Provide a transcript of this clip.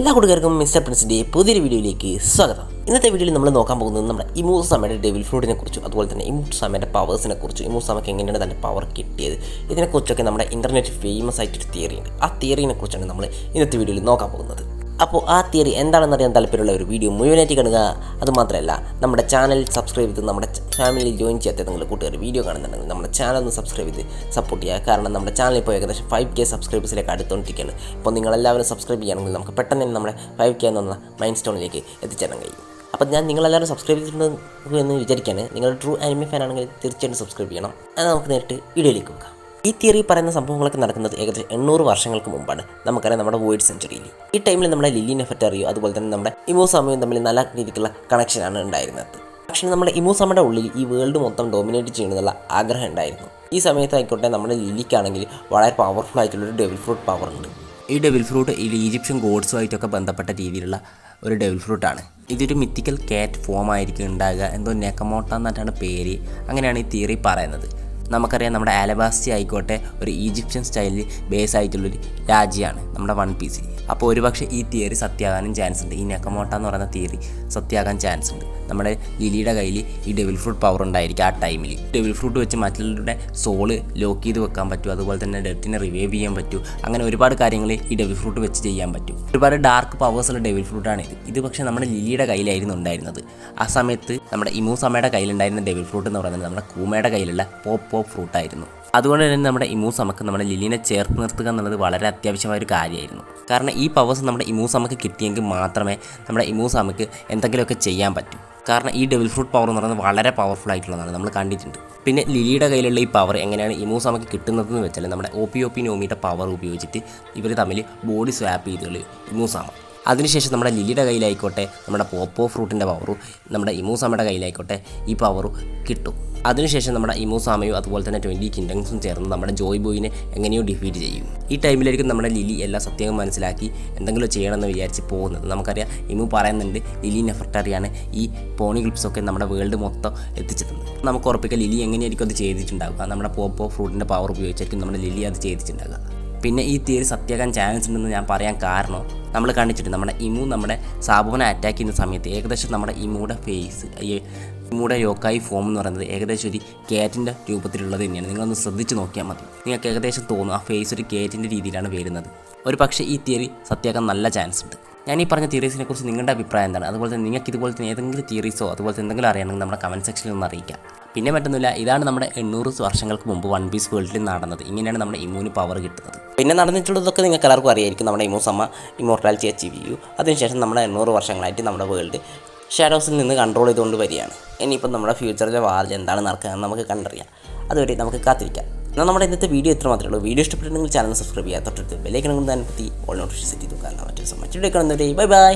എല്ലാ കൂട്ടുകാർക്കും മിസ്റ്റർ പ്രിൻസിന്റെ പുതിയൊരു വീഡിയോയിലേക്ക് സ്വാഗതം. ഇന്നത്തെ വീഡിയോയിൽ നമ്മൾ നോക്കാൻ പോകുന്നത് നമ്മുടെ ഇമൂസാമയുടെ ഡെവിൽ ഫ്രൂട്ടിനെ കുറിച്ചും അതുപോലെ തന്നെ ഇമൂസാമയുടെ പവേഴ്സിനെ കുറിച്ചും ഇമൂസാമയ്ക്ക് എങ്ങനെയാണ് തന്റെ പവർ കിട്ടിയത് ഇതിനെക്കുറിച്ചൊക്കെ നമ്മുടെ ഇന്റർനെറ്റ് ഫേമസ് ആയിട്ടൊരു തിയറി ഉണ്ട്. ആ തിയറിനെ കുറിച്ചാണ് നമ്മൾ ഇന്നത്തെ വീഡിയോയിൽ നോക്കാൻ പോകുന്നത്. അപ്പോൾ ആ തിയറി എന്താണെന്ന് അറിയാൻ താല്പര്യമുള്ള ഒരു വീഡിയോ മുഴുവനായിട്ട് കാണുക. അതുമാത്രമല്ല നമ്മുടെ ചാനൽ സബ്സ്ക്രൈബ് ചെയ്ത് നമ്മുടെ ഫാമിലി ജോയിൻ ചെയ്യാത്ത നിങ്ങൾ കൂട്ടുകാർ വീഡിയോ കാണുന്നുണ്ടെങ്കിൽ നമ്മുടെ ചാനൽ ഒന്ന് സബ്സ്ക്രൈബ് ചെയ്ത് സപ്പോർട്ട് ചെയ്യുക. കാരണം നമ്മുടെ ചാനൽ ഇപ്പോൾ ഏകദേശം ഫൈവ് കെ സബ്സ്ക്രൈബേഴ്സിലേക്ക് അടുത്തോണ്ടിരിക്കുകയാണ് അപ്പോൾ നിങ്ങളെല്ലാവരും സബ്സ്ക്രൈബ് ചെയ്യുകയാണെങ്കിൽ നമുക്ക് പെട്ടെന്ന് തന്നെ നമ്മുടെ ഫൈവ് കെ എന്നുള്ള മൈൻ സ്റ്റോണിലേക്ക് എത്തിച്ചേരാൻ കഴിയും. അപ്പോൾ ഞാൻ നിങ്ങളെല്ലാവരും സബ്സ്ക്രൈബ് ചെയ്തിട്ടുണ്ട് എന്ന് വിചാരിക്കുകയാണ്. നിങ്ങൾ ട്രൂ ആനിമി ഫാൻ ആണെങ്കിൽ തീർച്ചയായിട്ടും സബ്സ്ക്രൈബ് ചെയ്യണം. അത് നമുക്ക് നേരിട്ട് വീഡിയോയിലേക്ക് പോകാം ഈ തിയറി പറയുന്ന സംഭവങ്ങളൊക്കെ നടക്കുന്നത് ഏകദേശം എണ്ണൂറ് വർഷങ്ങൾക്ക് മുമ്പാണ്. നമുക്കറിയാം നമ്മുടെ വോയിഡ് സെഞ്ചുറിയിൽ ഈ ടൈമിൽ നമ്മുടെ ലില്ലി നെഫറ്റ് അറിയോ? അതുപോലെ തന്നെ നമ്മുടെ ഇമോസാമയും തമ്മിൽ നല്ല രീതിക്കുള്ള കണക്ഷനാണ് ഉണ്ടായിരുന്നത്. പക്ഷേ നമ്മുടെ ഇമോ ഇമോസാമയുടെ ഉള്ളിൽ ഈ വേൾഡ് മൊത്തം ഡോമിനേറ്റ് ചെയ്യണമെന്നുള്ള ആഗ്രഹം ഉണ്ടായിരുന്നു. ഈ സമയത്തായിക്കോട്ടെ നമ്മുടെ ലില്ലിക്കാണെങ്കിൽ വളരെ പവർഫുൾ ആയിട്ടുള്ളൊരു ഡെവിൽ ഫ്രൂട്ട് പവർ ഉണ്ട്. ഈ ഡെവിൽ ഫ്രൂട്ട് ഈ ഈജിപ്ഷ്യൻ ഗോഡ്സുമായിട്ടൊക്കെ ബന്ധപ്പെട്ട രീതിയിലുള്ള ഒരു ഡെവിൽ ഫ്രൂട്ടാണ് ഇതൊരു മിത്തിക്കൽ കാറ്റ് ഫോം ആയിരിക്കും ഉണ്ടാകുക. എന്തോ നെക്കമോട്ട എന്നിട്ടാണ് പേര്. അങ്ങനെയാണ് ഈ തിയറി പറയുന്നത്. നമുക്കറിയാം നമ്മുടെ ആലബാസ്റ്റി ആയിക്കോട്ടെ ഒരു ഈജിപ്ഷ്യൻ സ്റ്റൈലിൽ ബേസ് ആയിട്ടുള്ളൊരു രാജ്യമാണ് നമ്മുടെ വൺ പീസ് അപ്പോൾ ഒരുപക്ഷെ ഈ തിയറി സത്യാകാനും ചാൻസ് ഉണ്ട്. ഈ നെക്കമോട്ട എന്ന് പറയുന്ന തിയറി സത്യാകാൻ ചാൻസ് ഉണ്ട്. നമ്മുടെ ലിലിയുടെ കയ്യിൽ ഈ ഡെവിൽ ഫ്രൂട്ട് പവർ ഉണ്ടായിരിക്കും ആ ടൈമിൽ ഡെവിൽ ഫ്രൂട്ട് വെച്ച് മറ്റുള്ളവരുടെ സോൾ ലോക്ക് ചെയ്ത് വെക്കാൻ പറ്റും. അതുപോലെ തന്നെ ഡെത്തിനെ റിവൈവ് ചെയ്യാൻ പറ്റും. അങ്ങനെ ഒരുപാട് കാര്യങ്ങൾ ഈ ഡെവിൽ ഫ്രൂട്ട് വെച്ച് ചെയ്യാൻ പറ്റും. ഒരുപാട് ഡാർക്ക് പവേഴ്സ് ഉള്ള ഡെവിൽ ഫ്രൂട്ടാണ് ഇത്. ഇത് പക്ഷേ നമ്മുടെ ലിലിയുടെ കയ്യിലായിരുന്നു ഉണ്ടായിരുന്നത്. ആ സമയത്ത് നമ്മുടെ ഇമൂസമ്മയുടെ കയ്യിലുണ്ടായിരുന്ന ഡെവിൽ ഫ്രൂട്ട് എന്ന് പറയുന്നത് നമ്മുടെ കൂമയുടെ കയ്യിലുള്ള പോപ്പ് പോപ്പ് ഫ്രൂട്ടായിരുന്നു അതുകൊണ്ട് തന്നെ നമ്മുടെ ഇമൂസമ്മക്ക് നമ്മുടെ ലിലിനെ ചേർത്ത് നിർത്തുക എന്നുള്ളത് വളരെ അത്യാവശ്യമായ ഒരു കാര്യമായിരുന്നു. കാരണം ഈ പവേഴ്സ് നമ്മുടെ ഇമൂസമ്മക്ക് കിട്ടിയെങ്കിൽ മാത്രമേ നമ്മുടെ ഇമൂസമ്മക്ക് എന്തെങ്കിലുമൊക്കെ ചെയ്യാൻ പറ്റൂ. കാരണം ഈ ഡെവിൽ ഫ്രൂട്ട് പവർ എന്ന് പറയുന്നത് വളരെ പവർഫുൾ ആയിട്ടുള്ളതാണ്. നമ്മൾ കണ്ടിട്ടുണ്ട്. പിന്നെ ലിലിയുടെ കയ്യിലുള്ള ഈ പവർ എങ്ങനെയാണ് ഇമൂസമ്മക്ക് കിട്ടുന്നതെന്ന് വെച്ചാൽ നമ്മുടെ ഒ പി ഒ പി നോമിയുടെ പവർ ഉപയോഗിച്ചിട്ട് ഇവർ തമ്മിൽ ബോഡി സ്വാപ്പ് ചെയ്തുകളി ഇമൂസാമ അതിനുശേഷം നമ്മുടെ ലിലിയുടെ കയ്യിലായിക്കോട്ടെ നമ്മുടെ പോപ്പോ ഫ്രൂട്ടിന്റെ പവറും നമ്മുടെ ഇമൂസാമയുടെ കയ്യിലായിക്കോട്ടെ ഈ പവറും കിട്ടും. അതിനുശേഷം നമ്മുടെ ഇമൂസാമയും അതുപോലെ തന്നെ ട്വന്റി കിങ്ഡംസും ചേർന്ന് നമ്മുടെ ജോയ് ബോയിനെ എങ്ങനെയോ ഡിഫീറ്റ് ചെയ്യും. ഈ ടൈമിലായിരിക്കും നമ്മുടെ ലിലി എല്ലാം സത്യവും മനസ്സിലാക്കി എന്തെങ്കിലും ചെയ്യണമെന്ന് വിചാരിച്ച് പോകുന്നത്. നമുക്കറിയാം ഇമു പറയുന്നുണ്ട് ലിലി നെഫർട്ടറിയാണ് ഈ പോണി ക്ലിപ്സൊക്കെ നമ്മുടെ വേൾഡ് മൊത്തം എത്തിച്ചത് നമുക്ക് ഉറപ്പിക്കാം ലിലി എങ്ങനെയായിരിക്കും അത് ചെയ്തിട്ടുണ്ടാവുക? നമ്മുടെ പോപ്പോ ഫ്രൂട്ടിന്റെ പവർ ഉപയോഗിച്ചായിരിക്കും നമ്മുടെ ലിലി അത് ചെയ്തിട്ടുണ്ടാവുക. പിന്നെ ഈ തിയറി സത്യാകാൻ ചാൻസ് ഉണ്ടെന്ന് ഞാൻ പറയാൻ കാരണം നമ്മൾ കണ്ടിട്ടുണ്ട് നമ്മുടെ ഇമു നമ്മുടെ സാബുവിനെ അറ്റാക്ക് ചെയ്യുന്ന സമയത്ത് ഏകദേശം നമ്മുടെ ഇമ്മൂടെ ഫേസ് ഈ ഇമുയുടെ യോക്കായി ഫോം എന്ന് പറയുന്നത് ഏകദേശം ഒരു കേറ്റിന്റെ രൂപത്തിലുള്ളത് തന്നെയാണ്. നിങ്ങളൊന്ന് ശ്രദ്ധിച്ച് നോക്കിയാൽ മതി. നിങ്ങൾക്ക് ഏകദേശം തോന്നും ആ ഫേസ് ഒരു കേറ്റിന്റെ രീതിയിലാണ് വരുന്നത്. ഒരു പക്ഷേ ഈ തിയറി സത്യാക്കാൻ നല്ല ചാൻസ് ഉണ്ട്. ഞാൻ ഈ പറഞ്ഞ തിയറീസിനെ കുറിച്ച് നിങ്ങളുടെ അഭിപ്രായം എന്താണ്? അതുപോലെ തന്നെ നിങ്ങൾക്ക് ഇതുപോലെ തന്നെ ഏതെങ്കിലും തിയറീസോ അതുപോലെ തന്നെ എന്തെങ്കിലും അറിയണമെങ്കിൽ നമ്മുടെ കമന്റ് സെക്ഷനിൽ ഒന്ന് അറിയിക്കാം. പിന്നെ മറ്റൊന്നുമില്ല. ഇതാണ് നമ്മുടെ എണ്ണൂറ് വർഷങ്ങൾക്ക് മുമ്പ് വൺ പീസ് വേൾഡിൽ നടന്നത്. ഇങ്ങനെയാണ് നമ്മുടെ ഇമ്മൂന് പവർ കിട്ടുന്നത്. പിന്നെ നടന്നിട്ടുള്ളതൊക്കെ നിങ്ങൾക്ക് എല്ലാവർക്കും അറിയായിരിക്കും. നമ്മുടെ ഇമോസമ്മ ഇമോർട്ടാലിറ്റി അച്ചീവ് ചെയ്യൂ. അതിനുശേഷം നമ്മുടെ എണ്ണൂറ് വർഷങ്ങളായിട്ട് നമ്മുടെ വേൾഡ് ഷാഡോസിൽ നിന്ന് കൺട്രോൾ ചെയ്തുകൊണ്ട് വരികയാണ്. ഇനിയിപ്പം നമ്മുടെ ഫ്യൂച്ചറിലെ വാർജ് എന്താണ് നടക്കുകയെന്ന് നമുക്ക് കണ്ടറിയാം. അതുവരെ നമുക്ക് കാത്തിരിക്കാം. എന്നാൽ നമ്മുടെ ഇന്നത്തെ വീഡിയോ ഇത്ര മാത്രമേ ഉള്ളൂ. വീഡിയോ ഇഷ്ടപ്പെട്ടിട്ടുണ്ടെങ്കിൽ ചാനൽ സബ്സ്ക്രൈബ് ചെയ്യുക. തൊട്ടടുത്ത് ബെല്ലൈക്കണം തന്നെ പറ്റി ഓൾ നോട്ടിഫിക്കേഷൻ സെറ്റ് ചെയ്തു കാരണം മറ്റൊരു സമയം ബൈ ബൈ